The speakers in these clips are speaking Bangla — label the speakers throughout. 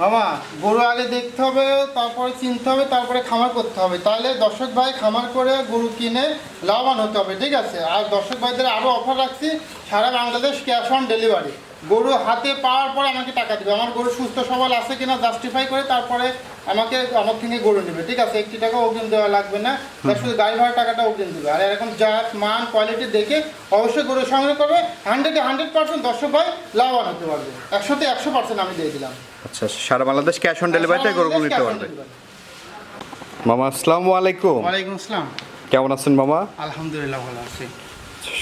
Speaker 1: মামা গরু আগে দেখতে হবে, তারপরে চিনতে হবে, তারপরে খামার করতে হবে। তাহলে দর্শক ভাই খামার করে গরু কিনে লাভবান হতে হবে, ঠিক আছে? আর দর্শক ভাইদের আরও অফার রাখছি, সারা বাংলাদেশ ক্যাশ অন ডেলিভারি গরু হাতে পাওয়ার পরে আমাকে টাকা দিবে। আমার গরু সুস্থ সবল আছে কিনা জাস্টিফাই করে তারপরে আমাকে আমার থেকে গরু নেবে ঠিক আছে? একটি টাকা অগ্রিম দেওয়া লাগবে না। তার শুধু গাড়ি ভাড়া টাকাটা অগ্রিম দেবে। আর এরকম জাত মান কোয়ালিটি দেখে অবশ্যই গরু সংগ্রহ করবে। হান্ড্রেডে হান্ড্রেড পার্সেন্ট দর্শক ভাই লাভবান হতে পারবে। একশোতে একশো পার্সেন্ট আমি দিয়ে দিলাম।
Speaker 2: আচ্ছা সারা বাংলাদেশ ক্যাশ অন ডেলিভারিতে গরুগুলো নিতে পারবে। মামা আসসালামু আলাইকুম।
Speaker 1: ওয়ালাইকুম আসসালাম।
Speaker 2: কেমন আছেন মামা?
Speaker 1: আলহামদুলিল্লাহ ভালো আছি।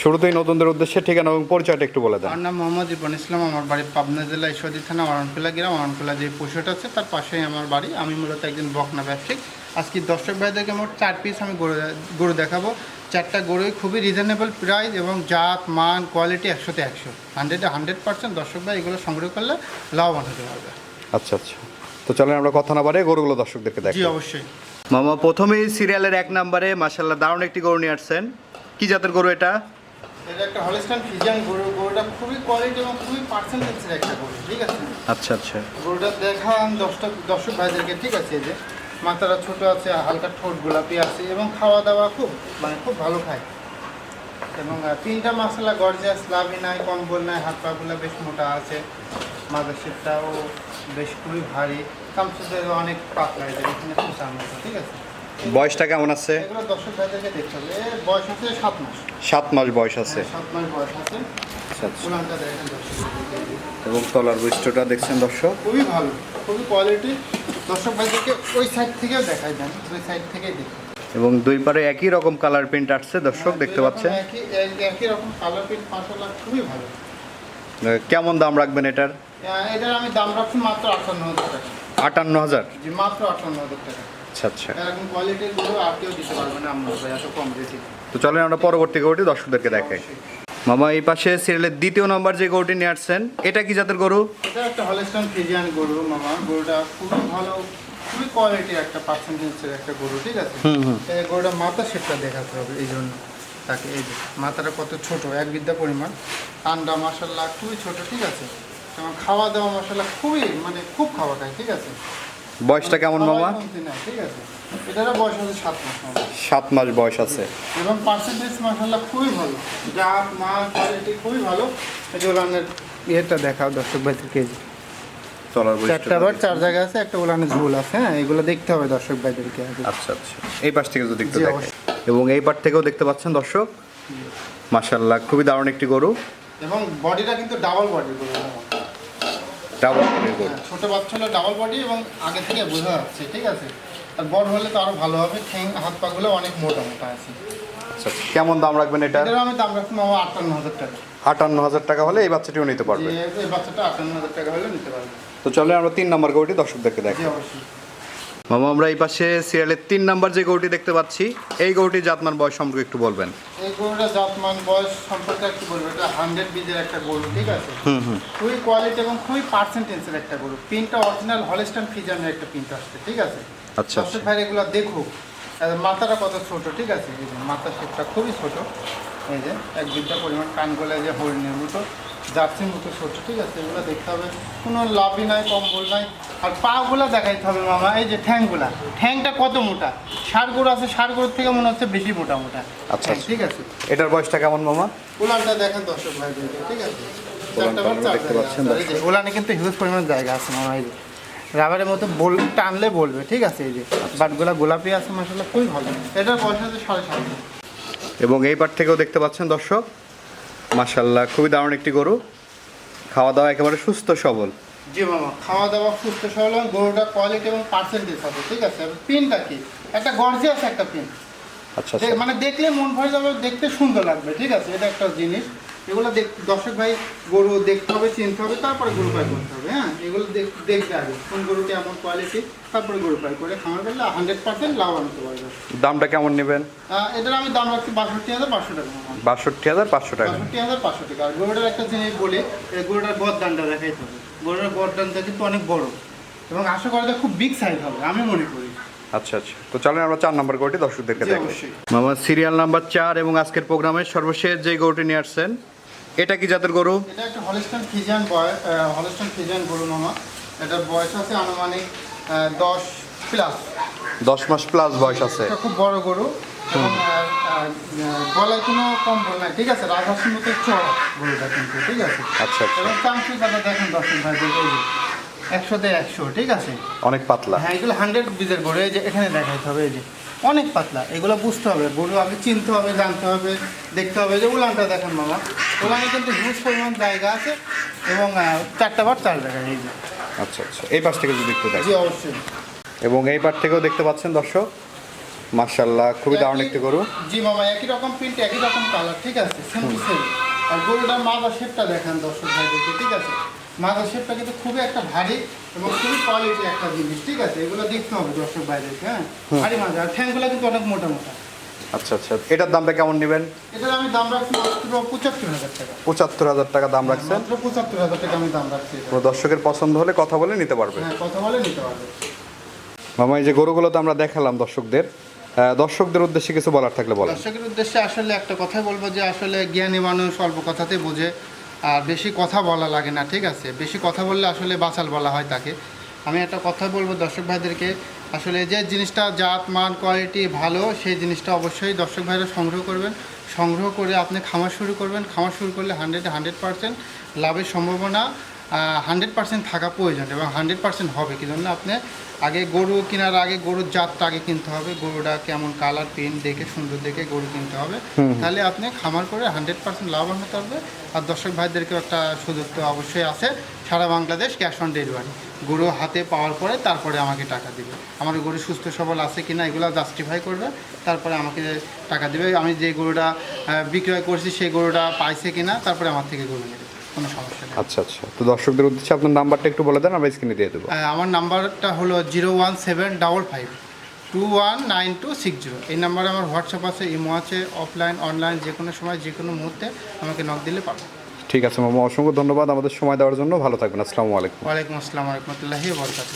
Speaker 2: শুরুতেই নতুনদের উদ্দেশ্যে ঠিকানা এবং পরিচয়টা একটু বলে দেন।
Speaker 1: আমার নাম মোহাম্মদ ইবন ইসলাম আমার বাড়ি পাবনা জেলা ঈশ্বরদী থানা অরণকুলা গ্রাম। অরণকুলা যে পশুটা আছে তার পাশেই আমার বাড়ি। আমি মূলত একজন বকনা ব্যবসায়িক আজকে দর্শক ভাইদেরকে মোট চার পিস আমি গরু গরু দেখাবো। চারটা গরুই খুবই রিজনেবল প্রাইস এবং জাত মান কোয়ালিটি একশোতে একশো। হান্ড্রেডে হান্ড্রেড পার্সেন্ট দর্শক ভাই এগুলো সংগ্রহ করলে লাভবান হতে পারবে।
Speaker 2: আচ্ছা আচ্ছা। তো চলেন আমরা কথা না বাড়ে গরুগুলো দর্শকদেরকে
Speaker 1: জি
Speaker 2: দেখি
Speaker 1: অবশ্যই।
Speaker 2: মামা প্রথমেই সিরিয়ালের এক নম্বরে মাসাল্লাহ দারুণ একটি গরু নিয়ে আসছেন। কি জাতের গরু এটা?
Speaker 1: এটা একটা হলিস্টান ফিজিয়ান গরু। গরুটা খুবই কোয়ালিটি এবং খুবই পার্সেন্টেজের একটা গরু ঠিক আছে?
Speaker 2: আচ্ছা আচ্ছা।
Speaker 1: গরুটা দেখান দশটা দর্শক ভাইদেরকে ঠিক আছে? যে মাথাটা ছোট আছে হালকা ঠোঁট গোলাপি আছে এবং খাওয়া দাওয়া খুব মানে খুব ভালো খায়। এবং তিনটা মশলা গর্জিয়াস লাভি নাই কম্বল নাই হাত পাগুলো বেশ মোটা আছে। মাদার শেপটাও বেশ খুবই ভারী। কামসুদের অনেক পাতলা এখানে মতো ঠিক আছে?
Speaker 2: বয়সটা কেমন আছে?
Speaker 1: সাত মাস।
Speaker 2: বয়স আছে।
Speaker 1: হ্যাঁ,
Speaker 2: আচ্ছা আচ্ছা। এবং তলার বৈশিষ্ট্যটা দেখছেন দর্শক?
Speaker 1: খুবই ভালো খুবই কোয়ালিটি দর্শক ভাইদেরকে ওই সাইড থেকেও দেখাই দেন ওই সাইড থেকেই দেখুন।
Speaker 2: এবং দুই পারে একই রকম কালার প্রিন্ট আসছে দর্শক দেখতে পাচ্ছেন?
Speaker 1: একই একই রকম কালার প্রিন্ট খুবই ভালো।
Speaker 2: কেমন দাম রাখবেন এটার?
Speaker 1: এটার আমি দাম রাখছি মাত্র আটান্ন হাজার টাকা।
Speaker 2: আটান্ন হাজার
Speaker 1: মাত্র আটান্ন হাজার টাকা।
Speaker 2: আচ্ছা আচ্ছা।
Speaker 1: এরকম কোয়ালিটিরগুলো আর কেউ দিতে পারবে না আমরা ভাই এত কম রেটে
Speaker 2: তো চলেন আমরা পরবর্তী গরুটি দর্শকদেরকে দেখাই। মামা এই পাশে সিরিয়ালের দ্বিতীয় নম্বর যে গরুটি নিয়ে আসছেন এটা কি জাতের গরু?
Speaker 1: এটা একটা হলিস্টান ফিজিয়ান গরু মামা। গরুটা খুবই ভালো খুবই কোয়ালিটির একটা পার্সেন্টেজের একটা গরু ঠিক আছে? এই গরুটা মাথা শেপটা দেখাতে হবে এই জন্য তাকে এই মাথাটা কত ছোট এক বিদ্যা পরিমাণ। আন্ডা মশলা খুবই ছোট ঠিক আছে? এবং খাওয়া দাওয়া মশলা খুবই মানে খুব খাওয়া খায় ঠিক আছে?
Speaker 2: বয়সটা কেমন মামা?
Speaker 1: ঠিক আছে? এটারও বয়স হচ্ছে সাত মাস
Speaker 2: সাত মাস বয়স আছে।
Speaker 1: এবং পার্সেন্টেজ মশলা খুবই ভালো। জাত মাল কোয়ালিটি খুবই ভালো। উলানের ইয়েটা দেখাও দর্শক ভাই থেকে
Speaker 2: তলার
Speaker 1: চারটা বার চার জায়গা আছে একটা উলানের ঝুল আছে হ্যাঁ? এগুলো দেখতে হবে দর্শক ভাইদেরকে
Speaker 2: আচ্ছা আচ্ছা। এই পাশ থেকে যদি একটু
Speaker 1: জি,
Speaker 2: দেখেন। এবং এই পাশ থেকেও দেখতে পাচ্ছেন দর্শক মাশাল্লাহ খুবই দারুণ একটি গরু।
Speaker 1: এবং বডিটা কিন্তু ডাবল বডি গরু
Speaker 2: ডাবল গরু
Speaker 1: হ্যাঁ, ছোট বাচ্চা হলে ডাবল বডি এবং আগে থেকে বোঝা যাচ্ছে ঠিক আছে? আর বড় হলে তো আরও ভালো হবে ঠ্যাং হাত পাগুলো অনেক মোটা মোটা আছে।
Speaker 2: আচ্ছা আচ্ছা। কেমন দাম রাখবেন এটা?
Speaker 1: এটার আমি দাম রাখছি মামা আটান্ন হাজার টাকা।
Speaker 2: আটান্ন হাজার টাকা হলে এই বাচ্চাটিও নিতে পারবে।
Speaker 1: এই বাচ্চাটা আটান্ন হাজার টাকা হলে নিতে পারবে।
Speaker 2: তো চলে আমরা তিন নম্বর গরুটি দর্শকদেরকে দেখি
Speaker 1: অবশ্যই।
Speaker 2: মামা আমরা এই পাশে সিরিয়ালের তিন নাম্বার যে গরুটি দেখতে পাচ্ছি এই গরুটি জাতমান বয়স সম্পর্কে একটু বলবেন।
Speaker 1: এই গরুটা জাতমান বয়স সম্পর্কে একটু বলব এটা হান্ড্রেড বিজের একটা গরু ঠিক আছে?
Speaker 2: হুম হুম।
Speaker 1: খুবই কোয়ালিটি এবং খুবই পার্সেন্টেন্সের একটা গরু। পিনটা অরিজিনাল হলিস্টান ফিজানের একটা পিন্ট আসছে ঠিক আছে?
Speaker 2: আচ্ছা,
Speaker 1: দর্শক ভাই এগুলো দেখুক। মাথাটা কত ছোট ঠিক আছে? মাথার শেপটা খুবই ছোট। এই যে এক বিদ্যা পরিমাণ কান গলে যে হরিণের মতো জার্সির মতো ছোট ঠিক আছে এগুলো দেখতে হবে। কোনো লাভই নাই কম্বল নাই। আর পাগুলো দেখাইতে হবে মামা এই যে ঠ্যাংগুলা। ঠ্যাংটা কত মোটা? গরু আছে গরুর থেকে মনে হচ্ছে বেশি মোটা মোটা।
Speaker 2: আচ্ছা, আচ্ছা।
Speaker 1: ঠিক আছে?
Speaker 2: এটার বয়সটা কেমন মামা?
Speaker 1: উলানটা দেখেন দর্শক ভাই ঠিক আছে?
Speaker 2: দেখতে পাচ্ছেন
Speaker 1: উলানে কিন্তু হিউজ পরিমাণ জায়গা আছে মামা এই যে। রাবারের মতো বল টানলে বলবে ঠিক আছে? এই যে বাটগুলা গোলাপি আছে খুবই ভালো। এটার বয়স আছে সাড়ে সাত।
Speaker 2: এবং এই পাট থেকেও দেখতে পাচ্ছেন দর্শক মাশাল্লাহ খুবই দারুণ একটি গরু। খাওয়া দাওয়া একেবারে সুস্থ সবল।
Speaker 1: জি মামা খাওয়া দাওয়া সুস্থ সবল এবং গরুটার কোয়ালিটি এবং পার্সেন্টেজ হবে ঠিক আছে? পিনটা কি? একটা গর্জিয়াস একটা পিন
Speaker 2: আচ্ছা আচ্ছা।
Speaker 1: মানে দেখলে মন ভরে যাবে দেখতে সুন্দর লাগবে ঠিক আছে? এটা একটা জিনিস। এগুলো দেখ দর্শক ভাই গরু দেখতে হবে চিনতে হবে তারপরে গরু পাই করতে হবে হ্যাঁ? এগুলো দেখ- দেখবে আগে কোন গরু কেমন কোয়ালিটি তারপরে গরু পাই করে খামার করলে হান্ড্রেড পার্সেন্ট লাভ আনতে পারবে।
Speaker 2: দামটা কেমন নেবেন?
Speaker 1: এটার আমি দাম রাখছি বাষট্টি হাজার পাঁচশো টাকা।
Speaker 2: বাষট্টি হাজার পাঁচশো টাকা।
Speaker 1: বাষট্টি হাজার পাঁচশো টাকা। আর গরুটার একটা জিনিস বলি এই গরুটার গরদানটা দেখাইতে হবে। গরুটার গরদানটা কিন্তু অনেক বড়। এবং আশা করা যায় খুব বিগ সাইজ হবে আমি মনে করি।
Speaker 2: আচ্ছা আচ্ছা। তো চলেন আমরা চার নম্বর গরুটি দর্শকদেরকে
Speaker 1: জি,
Speaker 2: দেখি
Speaker 1: অবশ্যই।
Speaker 2: মামা সিরিয়াল নাম্বার চার এবং আজকের প্রোগ্রামের সর্বশেষ যে গরুটি নিয়ে আসছেন এটা কি জাতের গরু?
Speaker 1: এটা একটা হলিস্টান ফিজিয়ান বয় হলিস্টান ফিজিয়ান গরু মামা এটার বয়স আছে আনুমানিক দশ প্লাস
Speaker 2: দশ মাস প্লাস বয়স আছে।
Speaker 1: এটা খুব বড় গরু। গলায় কোনো কম্বল নাই ঠিক আছে? চড়া গরুটা কিন্তু ঠিক আছে?
Speaker 2: আচ্ছা আচ্ছা।
Speaker 1: এবং চামচুর কথা দেখেন দর্শক ভাই একশোতে একশো ঠিক আছে?
Speaker 2: অনেক পাতলা।
Speaker 1: হ্যাঁ এগুলো হান্ড্রেড বীজের গরু এই যে এখানে দেখাইতে হবে এই যে। অনেক পাতলা এগুলো বুঝতে হবে। গরু আগে চিনতে হবে জানতে হবে দেখতে হবে যে উলানটা দেখেন মামা উলানে কিন্তু হিউজ পরিমাণ জায়গা আছে এবং চারটা বার চার জায়গায় এই যে
Speaker 2: আচ্ছা আচ্ছা। এই পাশ থেকে যদি একটু
Speaker 1: জি অবশ্যই।
Speaker 2: এবং এই পাশ থেকেও দেখতে পাচ্ছেন দর্শক মার্শাল্লাহ খুবই দারুণ একটি গরু।
Speaker 1: জি মামা একই রকম প্রিন্ট একই রকম কালার ঠিক আছে? সেম টু সেম আর গরুটার মাজা শেপটা দেখেন দর্শক ভাইদেরকে ঠিক আছে? মাজা শেপটা কিন্তু খুবই একটা ভারী এবং খুবই কোয়ালিটি একটা জিনিস ঠিক আছে? এগুলো দেখতে হবে দর্শক ভাইদেরকে হ্যাঁ? ভারী মাজা আর ঠ্যাংগুলো কিন্তু অনেক মোটা মোটা।
Speaker 2: আচ্ছা আচ্ছা। এটার দামটা কেমন নেবেন?
Speaker 1: এটার আমি দাম রাখছি মাত্র পঁচাত্তর হাজার টাকা।
Speaker 2: পঁচাত্তর হাজার টাকা দাম রাখছেন?
Speaker 1: মাত্র পঁচাত্তর হাজার টাকা আমি দাম রাখছি।
Speaker 2: কোনো দর্শকের পছন্দ হলে কথা বলে নিতে পারবে।
Speaker 1: হ্যাঁ কথা বলে নিতে পারবে।
Speaker 2: মামা এই যে গরুগুলো তো আমরা দেখালাম দর্শকদের দর্শকদের উদ্দেশ্যে কিছু বলার থাকলে বলেন।
Speaker 1: দর্শকের উদ্দেশ্যে আসলে একটা কথাই বলব যে আসলে জ্ঞানী মানুষ অল্প কথাতে বোঝে। আর বেশি কথা বলা লাগে না, ঠিক আছে? বেশি কথা বললে আসলে বাসাল বলা হয় তাকে। আমি একটা কথা বলব দর্শক ভাইদেরকে, আসলে যে জিনিসটা জাত, মান কোয়ালিটি ভালো, সেই জিনিসটা অবশ্যই দর্শক ভাইরা সংগ্রহ করবেন। সংগ্রহ করে আপনি খামার শুরু করবেন। খামার শুরু করলে হান্ড্রেড হান্ড্রেড পারসেন্ট লাভের সম্ভাবনা। হান্ড্রেড পার্সেন্ট থাকা প্রয়োজন এবং হান্ড্রেড পার্সেন্ট হবে। কি জন্য? আপনি আগে গরু কেনার আগে গরুর জাতটা আগে কিনতে হবে। গরুটা কেমন কালার পেন দেখে সুন্দর দেখে গরু কিনতে হবে। তাহলে আপনি খামার করে হান্ড্রেড পার্সেন্ট লাভবান হতে পারবে আর দর্শক ভাইদেরকেও একটা সুযোগ তো অবশ্যই আছে। সারা বাংলাদেশ ক্যাশ অন ডেলিভারি গরু হাতে পাওয়ার পরে তারপরে আমাকে টাকা দিবে। আমার গরু সুস্থ সবল আছে কিনা এগুলো জাস্টিফাই করবে। তারপরে আমাকে টাকা দিবে। আমি যে গরুটা বিক্রয় করছি সেই গরুটা পাইছে কিনা তারপরে আমার থেকে গরু নেবে। কোনো সমস্যা নেই।
Speaker 2: আচ্ছা আচ্ছা। তো দর্শকদের উদ্দেশ্যে আপনার নাম্বারটা একটু বলে দেন আমরা স্ক্রিনে দিয়ে দেবো।
Speaker 1: আমার নাম্বারটা হলো zero one seven double five two one nine two six zero. এই নাম্বারে আমার হোয়াটসঅ্যাপ আছে ইমো আছে অফলাইন অনলাইন যে কোনো সময় যে কোনো মুহূর্তে আমাকে নক দিলে পাবো
Speaker 2: ঠিক আছে মামা অসংখ্য ধন্যবাদ আমাদের সময় দেওয়ার জন্য। ভালো থাকবেন আসসালামু আলাইকুম।
Speaker 1: ওয়ালাইকুম আসসালাম রহমতুল্লাহি বরকাত